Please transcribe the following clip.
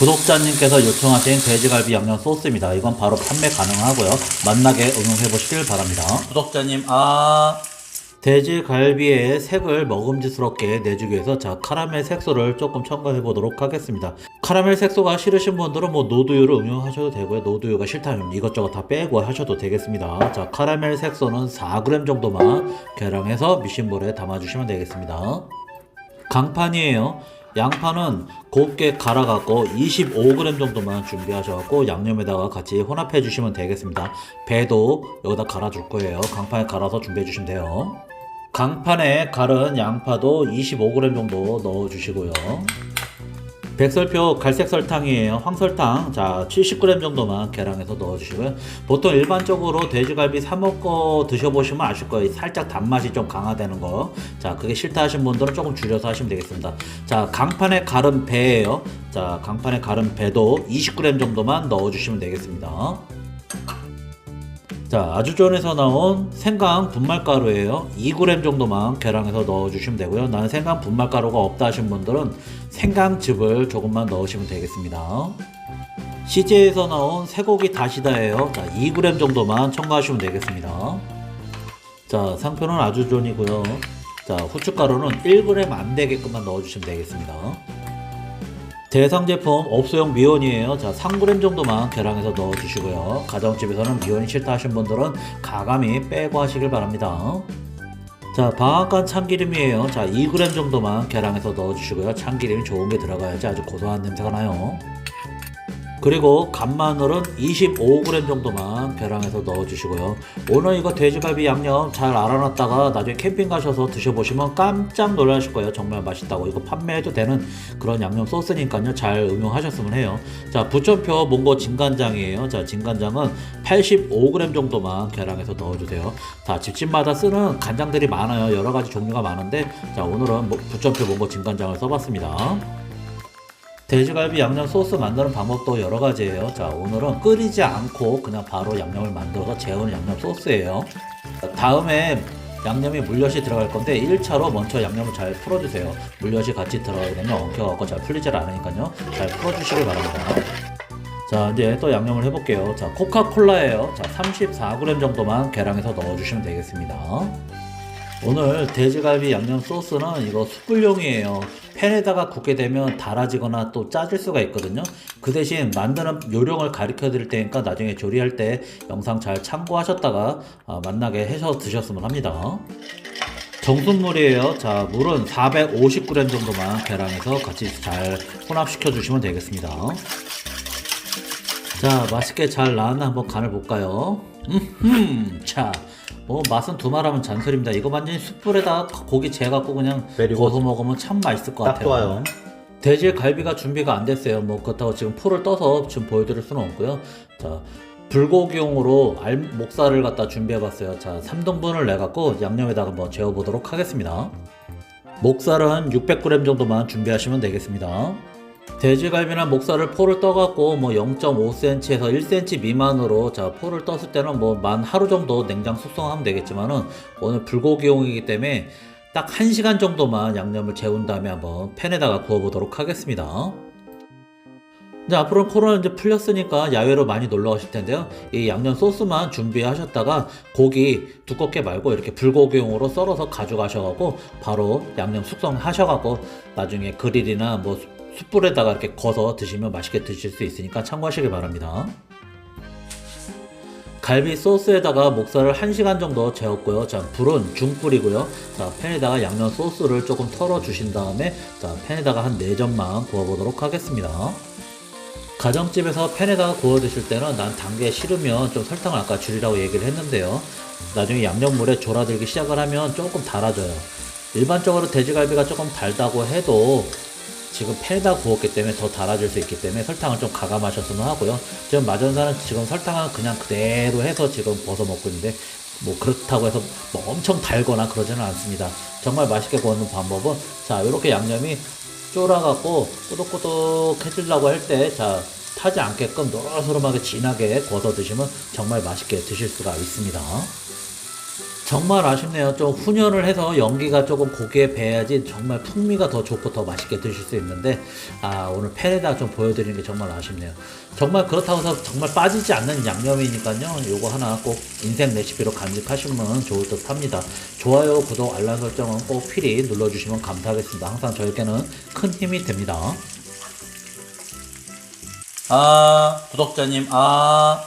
구독자님께서 요청하신 돼지갈비 양념 소스입니다. 이건 바로 판매 가능하고요. 만나게 응용해 보시길 바랍니다. 구독자님, 아. 돼지갈비의 색을 먹음직스럽게 내주기 위해서 자 카라멜 색소를 조금 첨가해 보도록 하겠습니다. 카라멜 색소가 싫으신 분들은 뭐 노두유를 응용하셔도 되고요. 노두유가 싫다면 이것저것 다 빼고 하셔도 되겠습니다. 자 카라멜 색소는 4g 정도만 계량해서 미싱볼에 담아주시면 되겠습니다. 강판이에요. 양파는 곱게 갈아갖고 25g 정도만 준비하셔갖고 양념에다가 같이 혼합해 주시면 되겠습니다. 배도 여기다 갈아줄 거예요. 강판에 갈아서 준비해 주시면 돼요. 강판에 갈은 양파도 25g 정도 넣어 주시고요. 백설표 갈색 설탕이에요. 황설탕. 자, 70g 정도만 계량해서 넣어 주시고요. 보통 일반적으로 돼지갈비 사 먹고 드셔보시면 아실 거예요. 살짝 단맛이 좀 강화되는 거. 자, 그게 싫다 하신 분들은 조금 줄여서 하시면 되겠습니다. 자, 강판에 갈은 배예요. 자, 강판에 갈은 배도 20g 정도만 넣어 주시면 되겠습니다. 자, 아주존에서 나온 생강 분말가루예요. 2g 정도만 계량해서 넣어주시면 되고요. 나는 생강 분말가루가 없다 하신 분들은 생강즙을 조금만 넣으시면 되겠습니다. CJ에서 나온 쇠고기 다시다예요. 자, 2g 정도만 첨가하시면 되겠습니다. 자, 상표는 아주존이고요. 자, 후춧가루는 1g 안 되게끔만 넣어주시면 되겠습니다. 대상 제품 업소용 미온이에요. 자, 3g 정도만 계량해서 넣어주시고요. 가정집에서는 미온이 싫다 하신 분들은 가감히 빼고 하시길 바랍니다. 자, 방앗간 참기름이에요. 자, 2g 정도만 계량해서 넣어주시고요. 참기름이 좋은 게 들어가야지 아주 고소한 냄새가 나요. 그리고 간마늘은 25g 정도만 계량해서 넣어주시고요. 오늘 이거 돼지갈비 양념 잘 알아놨다가 나중에 캠핑 가셔서 드셔보시면 깜짝 놀라실 거예요. 정말 맛있다고. 이거 판매해도 되는 그런 양념 소스니까요. 잘 응용하셨으면 해요. 자, 부천표 몽고 진간장이에요. 자, 진간장은 85g 정도만 계량해서 넣어주세요. 자, 집집마다 쓰는 간장들이 많아요. 여러 가지 종류가 많은데, 자, 오늘은 뭐- 부천표 몽고 진간장을 써봤습니다. 돼지갈비 양념 소스 만드는 방법도 여러 가지예요. 자, 오늘은 끓이지 않고 그냥 바로 양념을 만들어서 재우는 양념 소스예요. 자, 다음에 양념이 물엿이 들어갈 건데 1차로 먼저 양념을 잘 풀어주세요. 물엿이 같이 들어가게 되면 엉켜갖고 잘 풀리질 않으니까요. 잘 풀어주시길 바랍니다. 자, 이제 또 양념을 해볼게요. 자, 코카콜라예요. 자, 34g 정도만 계량해서 넣어주시면 되겠습니다. 오늘 돼지갈비 양념 소스는 이거 숯불용이에요. 팬에다가 굽게 되면 달아지거나 또 짜질 수가 있거든요. 그 대신 만드는 요령을 가르쳐 드릴 테니까 나중에 조리할 때 영상 잘 참고하셨다가 아, 만나게 해서 드셨으면 합니다. 정수물이에요. 자, 물은 450g 정도만 계량해서 같이 잘 혼합시켜 주시면 되겠습니다. 자, 맛있게 잘 나왔나 한번 간을 볼까요? 음, 자, 뭐 맛은 두말하면 잔소리입니다. 이거 완전히 숯불에다 고기 재갖고 그냥 내리고 구워서 먹으면 참 맛있을 것 딱 같아요. 좋아요. 돼지 갈비가 준비가 안 됐어요. 뭐 그렇다고 지금 풀을 떠서 지금 보여드릴 수는 없고요. 자, 불고기용으로 알 목살을 갖다 준비해봤어요. 자, 3등분을 내갖고 양념에다가 한번 재워보도록 하겠습니다. 목살은 600g 정도만 준비하시면 되겠습니다. 돼지갈비나 목살을 포를 떠갖고 뭐 0.5cm에서 1cm 미만으로 자 포를 떴을 때는 뭐 만 하루 정도 냉장 숙성하면 되겠지만은 오늘 불고기용이기 때문에 딱 1시간 정도만 양념을 재운 다음에 한번 팬에다가 구워보도록 하겠습니다. 이제 앞으로는 코로나 이제 풀렸으니까 야외로 많이 놀러 가실 텐데요. 이 양념 소스만 준비하셨다가 고기 두껍게 말고 이렇게 불고기용으로 썰어서 가져가셔가고 바로 양념 숙성하셔가고 나중에 그릴이나 뭐 숯불에다가 이렇게 거서 드시면 맛있게 드실 수 있으니까 참고하시기 바랍니다. 갈비 소스에다가 목살을 1시간 정도 재웠고요. 자, 불은 중불이고요. 자, 팬에다가 양념 소스를 조금 털어 주신 다음에 자, 팬에다가 한 4점만 구워 보도록 하겠습니다. 가정집에서 팬에다가 구워 드실 때는 난 단 게 싫으면 좀 설탕을 아까 줄이라고 얘기를 했는데요. 나중에 양념물에 졸아들기 시작을 하면 조금 달아져요. 일반적으로 돼지갈비가 조금 달다고 해도 지금 팬에다 구웠기 때문에 더 달아질 수 있기 때문에 설탕을 좀 가감하셨으면 하고요. 지금 마전사는 지금 설탕은 그냥 그대로 해서 지금 벗어 먹고 있는데 뭐 그렇다고 해서 뭐 엄청 달거나 그러지는 않습니다. 정말 맛있게 구우는 방법은 자 이렇게 양념이 쫄아갖고 꾸덕꾸덕해지려고 할 때 자 타지 않게끔 노릇노릇하게 진하게 구워서 드시면 정말 맛있게 드실 수가 있습니다. 정말 아쉽네요. 좀 훈연을 해서 연기가 조금 고기에 배야지 정말 풍미가 더 좋고 더 맛있게 드실 수 있는데 아 오늘 팬에다 좀 보여드리는 게 정말 아쉽네요. 정말 그렇다고 해서 정말 빠지지 않는 양념이니까요. 요거 하나 꼭 인생 레시피로 간직하시면 좋을 듯 합니다. 좋아요, 구독, 알람 설정은 꼭 필히 눌러주시면 감사하겠습니다. 항상 저에게는 큰 힘이 됩니다. 아 구독자님 아